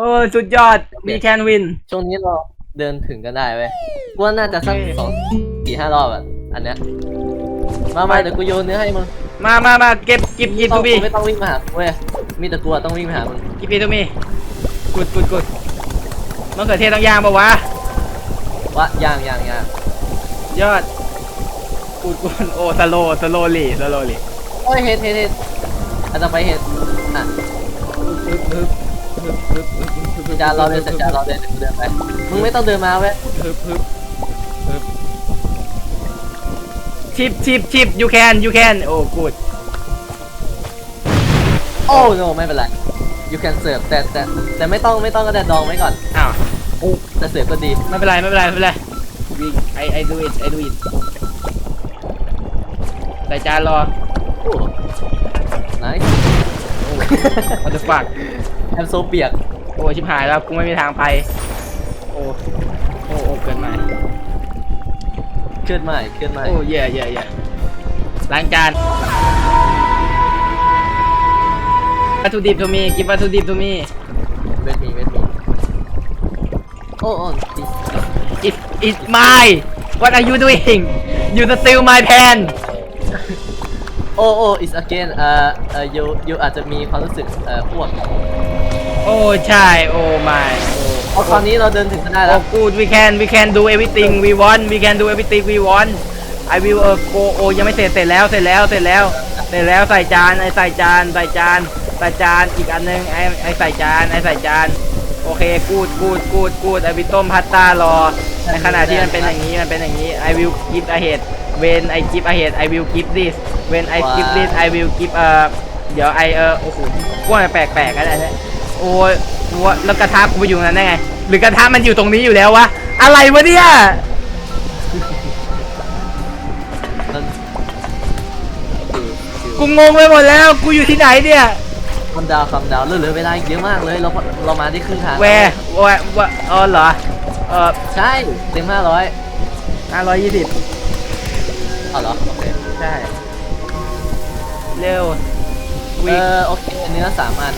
โอ้สุดยอด we can win ช่วงนี้เราเดินถึงกันได้เว้ยกูว่าน่าจะสักโอเคสองสี่ห้ารอบอะอันเนี้ยมามาเดี๋ยวกูโยนเนื้อให้มึงมามามาเก็บกิบยิบต้ทูองบีไม่ต้องวิ่งมาหากูเว้ยมีแต่กูอะต้องวิ่งมาหามึงกิบยิบทูมีกุดกุดกุดมะเขือเทศต้องย่างปะวะวะย่างย่างย่างยอดกุดกุดโอ้สโลสโลลี่สโลลี่โอ้ยเห็ดเห็ดเห็ดอาจจะไปเห็ดอะ จานเราเดินแต่จานเราเดินเดี๋ยวกูเดินไปมึงไม่ต้องเดินมาเว้ยฮึบฮึบฮึบชิปชิปชิป you can you can โอ้กูดโอ้ no ไม่เป็นไร you can serve แต่แต่แต่ไม่ต้องไม่ต้องก็ได้ดองไว้ก่อนอ้าวแต่เสิร์ฟก็ดีไม่เป็นไรไม่เป็นไรไม่เป็นไร we I I do it I do it ใส่จานรอโอ้ nice what the fuck I'm so เปียกโอ้ชิบหายแล้วกูไม่มีทางไป โอ้โอ้โอ้เกินมาเคลื่อนใหม่เคลื่อนใหม่โอ้เย่เย่เย่ล้างจานวัตถุดิบทูมีกินวัตถุดิบทูมีเวทมีเวทมีโอ้โอ้ this it it my what are you doing you steal my pen โอ้โอ้ is again เอ่อเอ่อ you you อาจจะมีความรู้สึกเอ่ออ้วกโอ้ใช่โอ้ my เพราะตอนนี้เราเดินถึงกันได้โอ้แล้ว good we can we can do everything we want we can do everything we want I will uh, go โอ้ยังไม่เสร็จเสร็จแล้วเสร็จแล้วเสร็จแล้วเสร็จแล้วใส่จานไอใส่จานใส่จานใส่จานอีกอันนึงไอไอใส่จานไอใส่จานโอเคกูดกูดกูดกูดไอวิต้มพาสต้ารอในขณะที่มันเป็นอย่างนี้มันเป็นอย่างนี้ I will give ahead when I give ahead I will give this when I give this I will give เอ่อเดี๋ยวไอเออโอ้โหพวกมันแปลกๆกันนะเนี่ยโอ้ยว่าแล้วกระทะกูไปอยู่ตรงนั้นได้ไง หรือกระทะมันอยู่ตรงนี้อยู่แล้ววะ อะไรวะเนี่ยนั่นคือคือกูงงไปหมดแล้ว กูอยู่ที่ไหนเนี่ยคำดาวคำดาวเหลือเหลือเวลาอีกเยอะมากเลย เราเรามาได้ครึ่งทางแวร์แวร์วะอ๋อเหรอ เออใช่เต็มห้าร้อยห้าร้อยยี่สิบ เอาเหรอโอเคใช่ เร็วเอ we อโอเคเนื้อสามอัน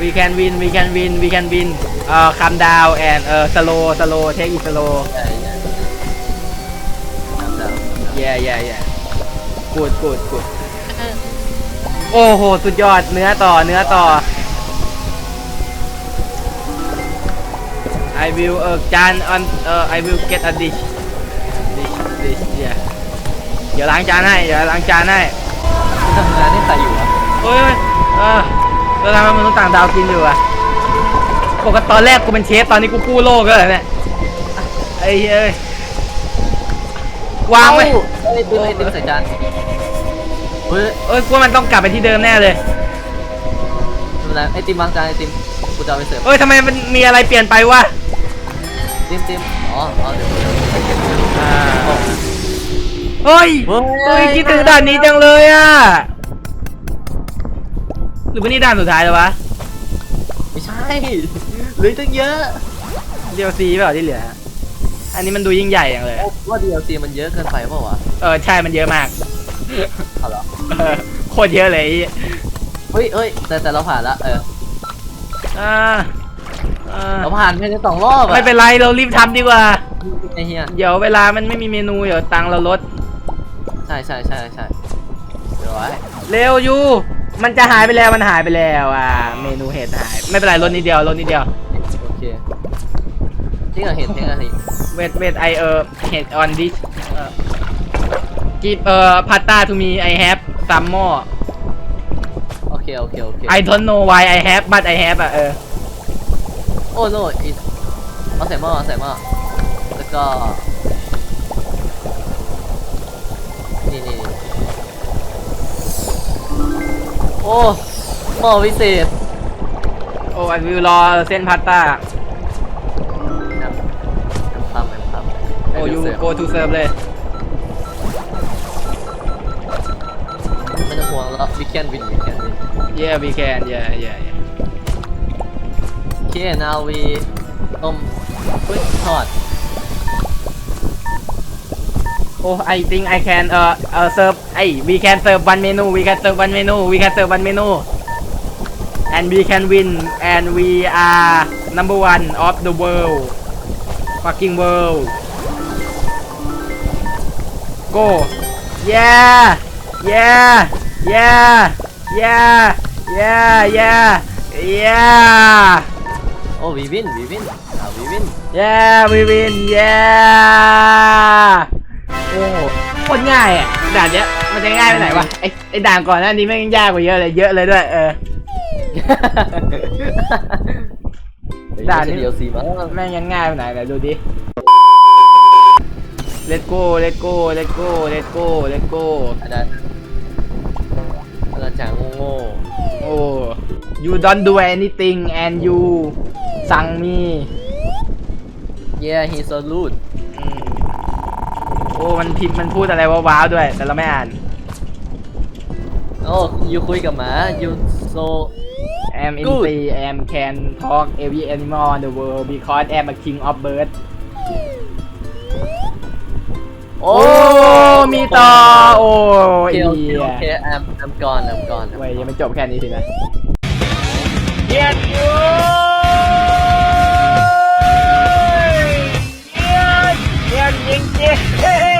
we can win we can win we can win เอ่อ calm down and เอ่อ slow slow take it slow ใช่ใช่คำดาว yeah yeah yeah good good good โอ้โห สุดยอด เนื้อต่อ เนื้อต่อ I will เอ่อจาน on เอ่อ I will get a dish dish dish yeah เดี๋ยวล้างจานให้เดี๋ยวล้างจานให้ที่ทำงานนี่ใครอยู่วะโอ้ยเออเราทำให้มนุษย์ต่างดาวกินอยู่อะปกติตอนแรกกูเป็นเชฟตอนนี้กูกู้โลกแล้วเหรอเนี่ยไอ้เอ้ยวางไว้เอ้ยติมไอติมใส่จานเฮ้ยเอ้ยกูว่ามันต้องกลับไปที่เดิมแน่เลยไม่เป็นไรไอติมวางจานไอติมกูจะเอาไปเสิร์ฟเอ้ยทำไมมันมีอะไรเปลี่ยนไปวะติมติมอ๋ออ๋อเดี๋ยวเดี๋ยวอ่า เฮ้ยเฮ้ยเฮ้ยคิดถึงด่านนี้จังเลยอะหรือว่านี่ด่านสุดท้ายแล้ววะไม่ใช่เหลือตั้งเยอะเดียวซีเปล่าที่เหลือ อันนี้มันดูยิ่งใหญ่อย่างเลยโอ้ว่า DLC มันเยอะเกินไปเปล่าวะเออใช่มันเยอะมากเอาเหรอเออโคตรเยอะเลยไอ้เฮ้ยเฮ้ยแต่แต่เราผ่านละเอออ่าอ่าเราผ่านไปในสองรอบอะไม่เป็นไรเรารีบทำดีกว่าไอเฮียเดี๋ยวเวลามันไม่มีเมนูเดี๋ยวตังค์เราลดใช่ใช่ใช่ใช่เดี๋ยวไว้เร็วอยู่มันจะหายไปแล้วมันหายไปแล้วอ่าเมนูเห็ดหายไม่เป็นไรลดนิดเดียวลดนิดเดียวโอเคทิ้งอะเห็นทิ้งอะเห็นเวทเวทไอเออเห็ดออนดิสกิฟเอ่อพาสต้าทูมีไอแฮปซัมมอโอเคโอเคโอเค I don't know why I have but I have อะเออโอ้โนอีเอาใส่หม้อเอาใส่หม้อแล้วก็ หม้อวิเศษ โอ้ยวิวรอเส้นพาสต้าน้ำน้ำปั๊มน้ำปั๊มโอ้ยู go to serve เลย ไม่ต้องห่วงแล้ว we can win we can win yeah we can yeah yeah yeah โอเค now we ต้มกุ้ยทอด Oh, I think I can uh uh serve. Hey, we can serve one menu. We can serve one menu. We can serve one menu. and we can win and we are number one of the world. Fucking world. Go. Yeah. Yeah. Yeah. Yeah. Yeah. Yeah. Yeah. Oh we win we win. อ่า we win. Yeah we win. Yeah โอ้โคตรง่ายอะด่านเนี้ยมันจะง่ายไปไหนวะไอไอด่านก่อนหน้านี้แม่งยากกว่าเยอะเลยเยอะเลยด้วยเออ ด่านนี้ เดียวสีมั้งแม่งยังง่ายไปไหนไหนดูดิ let's go let's go let's go let's go let's go อาจารย์อาจารย์โง่โอ้ you don't do anything and you สั่งมี ๆ yeah he's so rude โอ้มันพิมพ์มันพูดอะไรว้าวๆด้วย แต่เราไม่อ่าน โอ้ยูคุยกับหมายูโซ am Good. MC am can talk every animal on the world because am a king of bird โอ้ มีต่อ โอ้ยโอเคเหี้โอยเค I'm I'm gone I'm gone เว้ยยังไม่จบแค่นี้สินะเยียดยูเยียดเยียดจริงๆ